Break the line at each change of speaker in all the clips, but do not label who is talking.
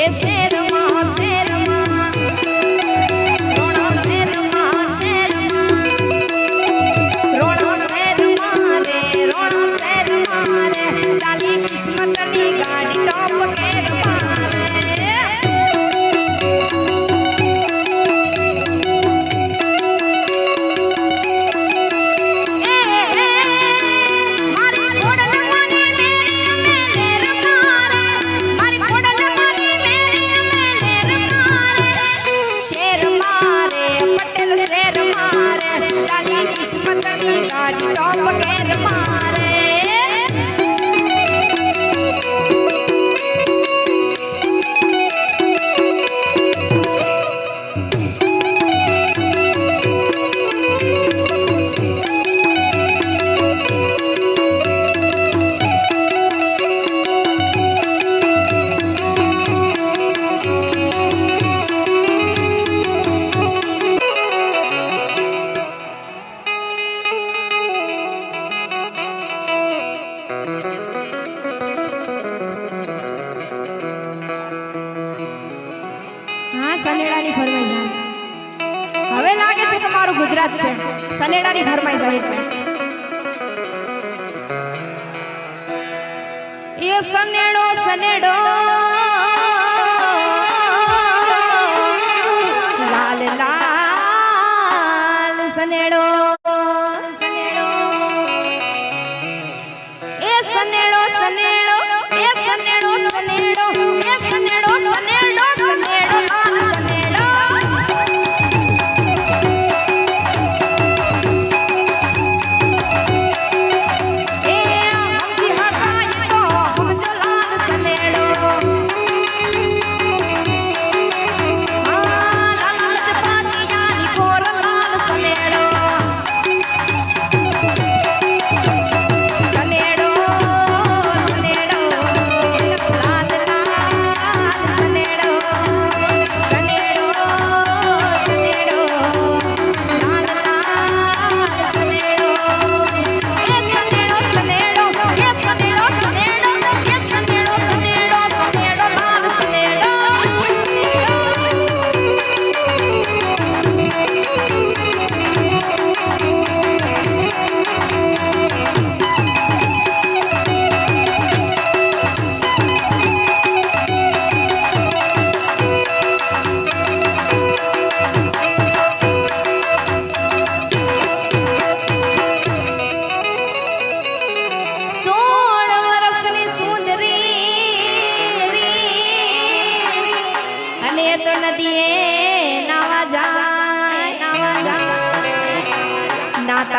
que પતંગ ગાડી ટોપ ગેર માર સનેડાની ફરમાઈ જાય. હવે લાગે છે કે મારું ગુજરાત છે. સનેડાની ફરમાઈ જાય એટલે એ સનેડો સનેડો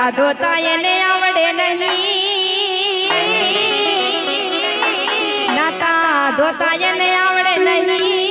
ધોતા ધોતા એને આવડે નહીં. નાતા ધોતા એને આવડે નહીં.